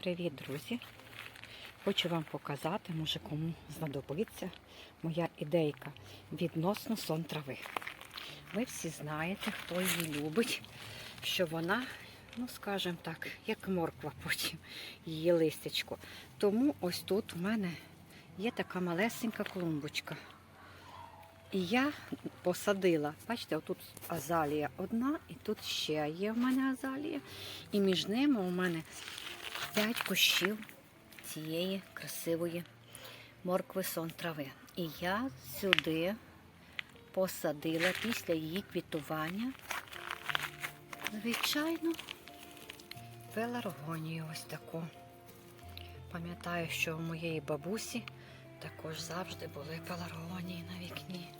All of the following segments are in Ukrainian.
Привіт, друзі! Хочу вам показати, може кому знадобиться моя ідейка відносно сон трави. Ви всі знаєте, хто її любить, що вона, ну скажімо так, як морква потім, її листячко. Тому ось тут у мене є така малесенька клумбочка. І я посадила, бачите, отут азалія одна, і тут ще є в мене азалія. І між ними у мене п'ять кущів цієї красивої моркви сон трави. І я сюди посадила після її квітування, звичайно, пеларгонію ось таку. Пам'ятаю, що у моєї бабусі також завжди були пеларгонії на вікні.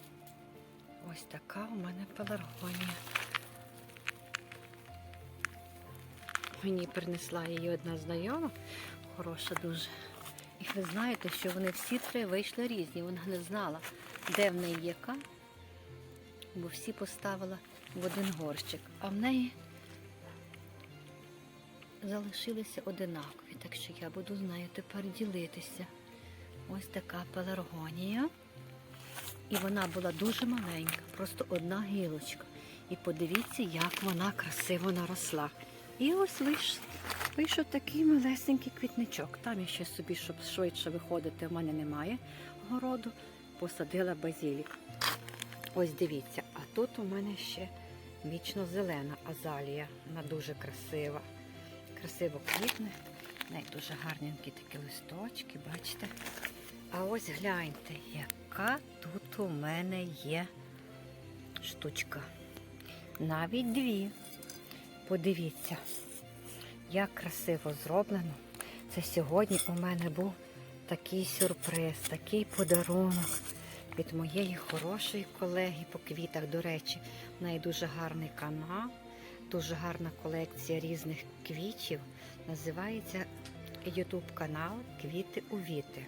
Ось така у мене пеларгонія. Мені принесла її одна знайома, хороша дуже. І ви знаєте, що вони всі три вийшли різні. Вона не знала, де в неї яка, бо всі поставила в один горщик. А в неї залишилися одинакові. Так що я буду з нею тепер ділитися. Ось така пеларгонія. І вона була дуже маленька, просто одна гілочка. І подивіться, як вона красиво наросла. І ось вийш, вийшов такий малесенький квітничок. Там я ще собі, щоб швидше виходити, в мене немає городу, посадила базілік. Ось дивіться, а тут у мене ще вічно-зелена азалія. Вона дуже красива. Красиво квітне. В неї дуже гарненькі такі листочки, бачите? А ось гляньте, яка тут у мене є штучка. Навіть дві. Подивіться, як красиво зроблено. Це сьогодні у мене був такий сюрприз, такий подарунок від моєї хорошої колеги по квітах. До речі, в неї дуже гарний канал, дуже гарна колекція різних квітів. Називається YouTube канал Квіти у Віти.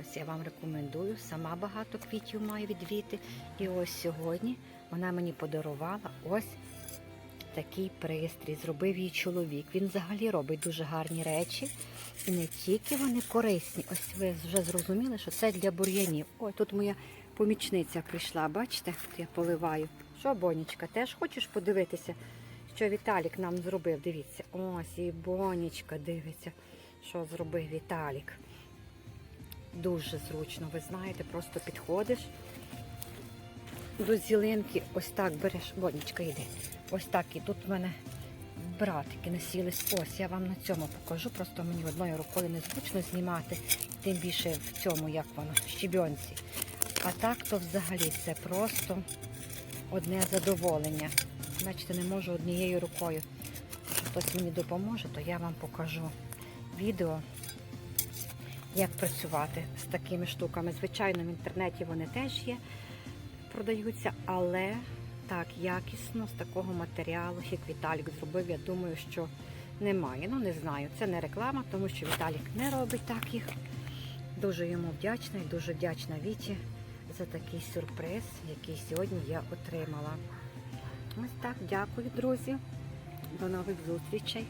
Ось я вам рекомендую. Сама багато квітів маю від Віти. І ось сьогодні вона мені подарувала ось такий пристрій. Зробив її чоловік. Він взагалі робить дуже гарні речі. І не тільки вони корисні. Ось ви вже зрозуміли, що це для бур'янів. Ой, тут моя помічниця прийшла, бачите, я поливаю. Що, Бонічка, теж хочеш подивитися, що Віталік нам зробив? Дивіться, ось і Бонічка дивиться, що зробив Віталік. Дуже зручно, ви знаєте, просто підходиш до зілинки, ось так береш, Бонечка, йди. Ось так і тут в мене братики насілись. Ось я вам на цьому покажу. Просто мені одною рукою незручно знімати, тим більше в цьому, як воно, щебінці. А так то взагалі це просто одне задоволення. Бачите, не можу однією рукою. Якщо хтось мені допоможе, то я вам покажу відео як працювати з такими штуками. Звичайно, в інтернеті вони теж є, продаються, але так якісно з такого матеріалу, як Віталік зробив, я думаю, що немає. Ну, не знаю. Це не реклама, тому що Віталік не робить так їх. Дуже йому вдячна і дуже вдячна Віті за такий сюрприз, який сьогодні я отримала. Ось так, дякую, друзі. До нових зустрічей.